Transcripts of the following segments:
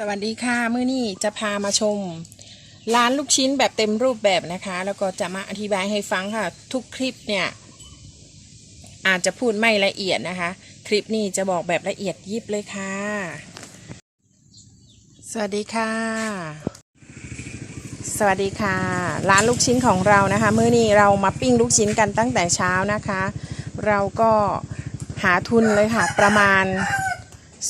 สวัสดีค่ะ มื้อนี้จะพามาชม ร้านลูกชิ้นแบบเต็มรูปแบบนะคะ แล้วก็จะมาอธิบายให้ฟังค่ะ ทุกคลิปเนี่ย อาจจะพูดไม่ละเอียดนะคะ คลิปนี้จะบอกแบบละเอียดยิบเลยค่ะ สวัสดีค่ะ สวัสดีค่ะ ร้านลูกชิ้นของเรานะคะ มื้อนี้เรามาปิ้งลูกชิ้นกันตั้งแต่เช้านะคะ เราก็หาทุนเลยค่ะประมาณ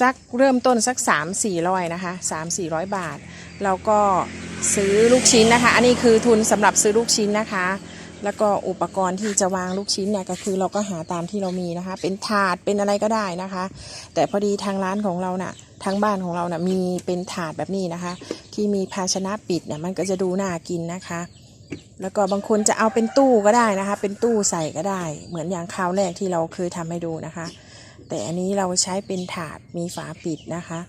สักเริ่มต้นสัก 3 4 0 0นะคะ3 4 0 0 บาทเราก็ซื้อลูกชิ้นนะคะ อันนี้คือทุนสำหรับซื้อลูกชิ้นนะคะ แล้วก็อุปกรณ์ที่จะวางลูกชิ้นเนี่ยก็คือเราก็หาตามที่เรามีนะคะ เป็นถาดเป็นอะไรก็ได้นะคะ แต่พอดีทางร้านของเราน่ะทางบ้านของเราน่ะมีเป็นถาดแบบนี้นะคะ ที่มีภาชนะปิดเนี่ยมันก็จะดูน่ากินนะคะแล้วก็บางคนจะเอาเป็นตู้ก็ได้นะคะ เป็นตู้ใส่ก็ได้ เหมือนอย่างคราวแรกที่เราเคยทำให้ดูนะคะ แต่อันนี้เราใช้เป็นถาดมีฝาปิดนะคะ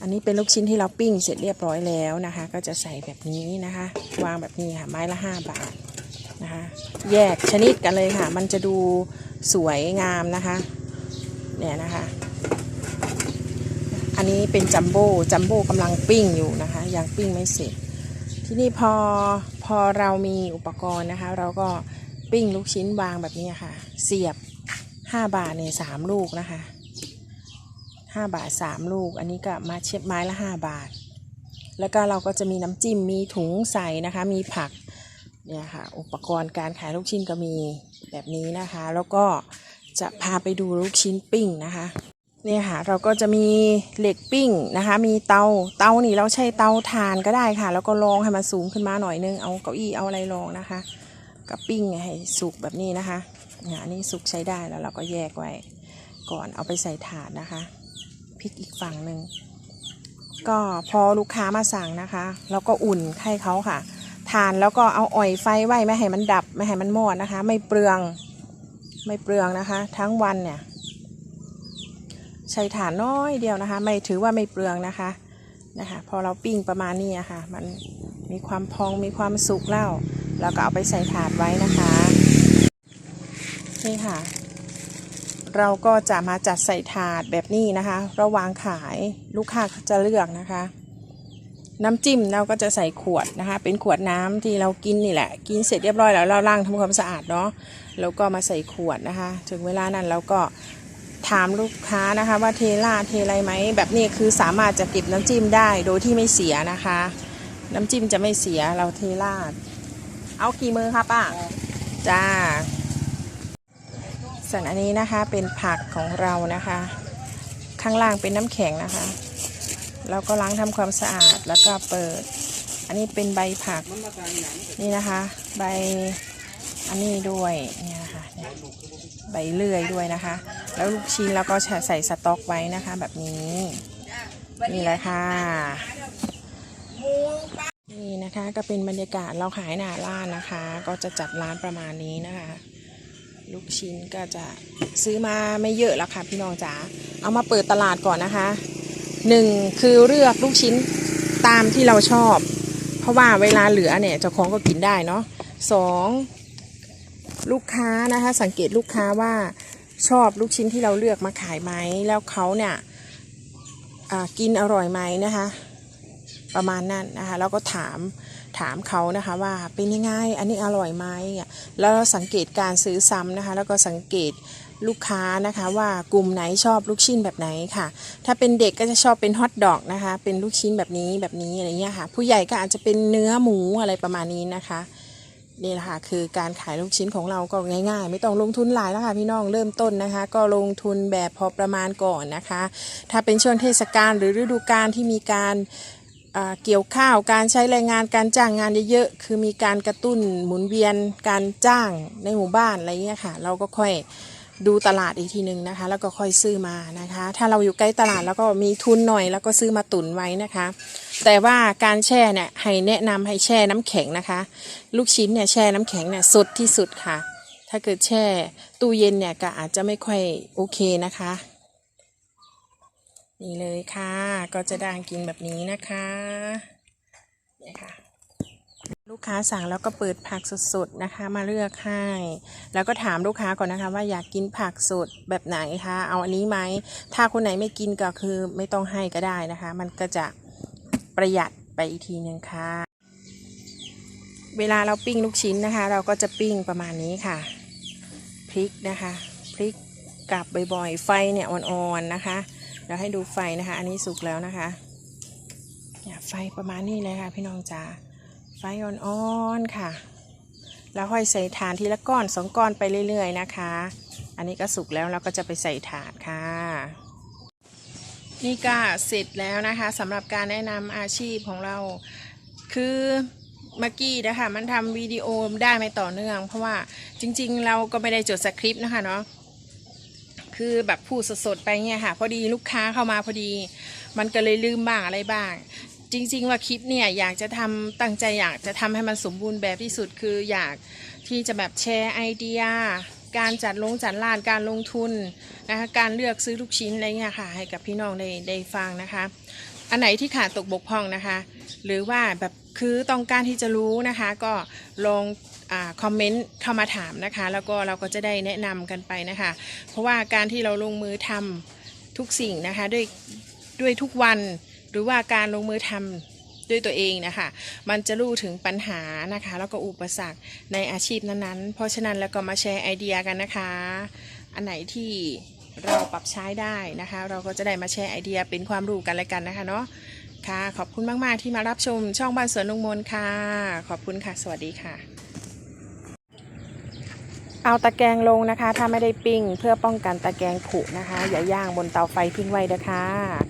อันนี้เป็นลูกชิ้นที่เราปิ้งเสร็จเรียบร้อยแล้วนะคะ ก็จะใส่แบบนี้นะคะ วางแบบนี้ค่ะไม้ละ 5 บาทนะคะ แยกชนิดกันเลยค่ะ มันจะดูสวยงามนะคะเนี่ยนะคะ อันนี้เป็นจัมโบ้จัมโบ้กำลังปิ้งอยู่นะคะยังปิ้งไม่เสร็จ ที่นี่พอพอเรามีอุปกรณ์นะคะ เราก็ปิ้งลูกชิ้นวางแบบนี้ค่ะ เสียบ 5บาทเนี่ยสามลูกนะคะ5บาท3ลูก อันนี้ก็มาเช็ดไม้ละ5บาท แล้วก็เราก็จะมีน้ำจิ้มมีถุงใส่นะคะ มีผักเนี่ยค่ะ อุปกรณ์การขายลูกชิ้นก็มีแบบนี้นะคะ แล้วก็จะพาไปดูลูกชิ้นปิ้งนะคะเนี่ยค่ะเราก็จะมีเหล็กปิ้งนะคะ มีเตาเตานี่เราใช้เตาถ่านก็ได้ค่ะ แล้วก็รองให้มันสูงขึ้นมาหน่อยนึงเอาเก้าอี้เอาอะไรรองนะคะกับปิ้งให้สุกแบบนี้นะคะ เนี่ยนนี้สุกใช้ได้แล้วเราก็แยกไว้ก่อนเอาไปใส่ถาดนะคะพลิกอีกฝั่งหนึ่งก็พอลูกค้ามาสั่งนะคะเราก็อุ่นให้เขาค่ะ ทานแล้วก็เอาอ่อยไฟไว้ไม่ให้มันดับไม่ให้มันมอดนะคะ ไม่เปลืองไม่เปลืองนะคะ ทั้งวันเนี่ยใช้ถ่านน้อยเดียวนะคะ ไม่ถือว่าไม่เปลืองนะคะนะคะ พอเราปิ้งประมาณนี้ะค่ะ มันมีความพองมีความสุกแล้วเราก็เอาไปใส่ถาดไว้นะคะ นี่ค่ะ เราก็จะมาจัดใส่ถาดแบบนี้นะคะ ระวางขายลูกค้าจะเลือกนะคะ น้ำจิ้มเราก็จะใส่ขวดนะคะ เป็นขวดน้ำที่เรากินนี่แหละ กินเสร็จเรียบร้อยแล้วเราล้างทำความสะอาดเนาะแล้วก็มาใส่ขวดนะคะ ถึงเวลานั้นเราก็ถามลูกค้านะคะว่าเทราดเทอะไรไหมแบบนี้คือสามารถจะเก็บน้ำจิ้มได้โดยที่ไม่เสียนะคะ น้ำจิ้มจะไม่เสียเราเทราด เอากี่มือครับป้าจ้า ส่วนอันนี้นะคะเป็นผักของเรานะคะ ข้างล่างเป็นน้ำแข็งนะคะเราก็ล้างทำความสะอาดแล้วก็เปิด อันนี้เป็นใบผักนี่นะคะ ใบอันนี้ด้วยเนี่ยนะคะเนี่ยใบเลื่อยด้วยนะคะ แล้วลูกชิ้นเราก็ใส่สต็อกไว้นะคะ แบบนี้นี่แหละค่ะนี่นะคะก็เป็นบรรยากาศเราขายหน้าร้านนะคะ ก็จะจัดร้านประมาณนี้นะคะ ลูกชิ้นก็จะซื้อมาไม่เยอะแล้วค่ะพี่น้องจ๋าเอามาเปิดตลาดก่อนนะคะหนึ่งคือเลือกลูกชิ้นตามที่เราชอบ เพราะว่าเวลาเหลือเนี่ยเจ้าของก็กินได้เนาะสองลูกค้านะคะสังเกตลูกค้าว่าชอบลูกชิ้นที่เราเลือกมาขายไหมแล้วเขาเนี่ยอ่ากินอร่อยไหมนะคะ ประมาณนั้นนะคะแล้วก็ถามถามเขานะคะว่าเป็นยังไงอันนี้อร่อยไหมอะแล้วสังเกตการซื้อซ้ำนะคะแล้วก็สังเกตลูกค้านะคะว่ากลุ่มไหนชอบลูกชิ้นแบบไหนค่ะ ถ้าเป็นเด็กก็จะชอบเป็นฮอทดอกนะคะ เป็นลูกชิ้นแบบนี้แบบนี้อะไรเงี้ยค่ะ ผู้ใหญ่ก็อาจจะเป็นเนื้อหมูอะไรประมาณนี้นะคะนี่แหละค่ะคือการขายลูกชิ้นของเราก็ง่าย ๆ ไม่ต้องลงทุนหลายแล้วค่ะพี่น้องเริ่มต้นนะคะ ก็ลงทุนแบบพอประมาณก่อนนะคะ ถ้าเป็นช่วงเทศกาลหรือฤดูกาลที่มีการ เกี่ยวข้าวการใช้แรงงานการจ้างงานเยอะๆคือมีการกระตุ้นหมุนเวียนการจ้างในหมู่บ้านอะไรเงี้ยค่ะ เราก็ค่อยดูตลาดอีกทีหนึ่งนะคะ แล้วก็ค่อยซื้อมานะคะ ถ้าเราอยู่ใกล้ตลาดแล้วก็มีทุนหน่อย แล้วก็ซื้อมาตุนไว้นะคะ แต่ว่าการแช่เนี่ยให้แนะนำให้แช่น้ำแข็งนะคะ ลูกชิ้นเนี่ยแช่น้ำแข็งเนี่ยสดที่สุดค่ะ ถ้าเกิดแช่ตู้เย็นเนี่ยก็อาจจะไม่ค่อยโอเคนะคะ นี่เลยค่ะ ก็จะได้กินแบบนี้นะคะเนี่ยค่ะ ลูกค้าสั่งแล้วก็เปิดผักสดๆนะคะ มาเลือกให้ แล้วก็ถามลูกค้าก่อนนะคะ ว่าอยากกินผักสดแบบไหนคะ เอาอันนี้ไหม ถ้าคนไหนไม่กินก็คือไม่ต้องให้ก็ได้นะคะ มันก็จะประหยัดไปอีกทีหนึ่งค่ะ เวลาเราปิ้งลูกชิ้นนะคะ เราก็จะปิ้งประมาณนี้ค่ะ พริกนะคะ พริกกับบ่อยๆ ไฟเนี่ยอ่อนๆนะคะ เราให้ดูไฟนะคะ อันนี้สุกแล้วนะคะเนี่ยไฟประมาณนี้เลยค่ะ พี่น้องจ๋าไฟอ่อนๆค่ะ แล้วค่อยใส่ถานทีละก้อนสองก้อนไปเรื่อยๆนะคะ อันนี้ก็สุกแล้วเราก็จะไปใส่ถานค่ะ นี่ก็เสร็จแล้วนะคะสำหรับการแนะนำอาชีพของเราคือเมื่อกี้นะคะมันทำวิดีโอได้ไม่ต่อเนื่อง เพราะว่าจริงๆ เราก็ไม่ได้จดสคริปต์นะคะเนาะ คือแบบพูดสดๆไปเนี่ยค่ะ พอดีลูกค้าเข้ามาพอดี มันก็เลยลืมบ้างอะไรบ้าง จริง ๆ ว่าคลิปเนี่ยอยากจะทำตั้งใจอยากจะทำให้มันสมบูรณ์แบบที่สุดคืออยากที่จะแบบแชร์ไอเดีย การจัดลงจัดร้านการลงทุนนะคะการเลือกซื้อลูกชิ้นอะไรเงี้ยค่ะ ให้กับพี่น้องได้ได้ฟังนะคะ อันไหนที่ขาดตกบกพร่องนะคะ หรือว่าแบบคือต้องการที่จะรู้นะคะ ก็ลอง คอมเมนต์เข้ามาถามนะคะ แล้วก็เราก็จะได้แนะนำกันไปนะคะ เพราะว่าการที่เราลงมือทำทุกสิ่งนะคะด้วยด้วยทุกวันหรือว่าการลงมือทำด้วยตัวเองนะคะ มันจะรู้ถึงปัญหานะคะ แล้วก็อุปสรรคในอาชีพนั้นๆ เพราะฉะนั้นแล้วก็มาแชร์ไอเดียกันนะคะ อันไหนที่เราปรับใช้ได้นะคะ เราก็จะได้มาแชร์ไอเดียเป็นความรู้กันและกันนะคะเนาะค่ะ ขอบคุณมาก ๆ ที่มารับชมช่องบ้านสวนลุงมนค่ะ ขอบคุณค่ะ สวัสดีค่ะ เอาตะแกรงลงนะคะ ถ้าไม่ได้ปิ้ง เพื่อป้องกันตะแกรงผุนะคะ อย่าย่างบนเตาไฟทิ้งไว้เด้อค่ะ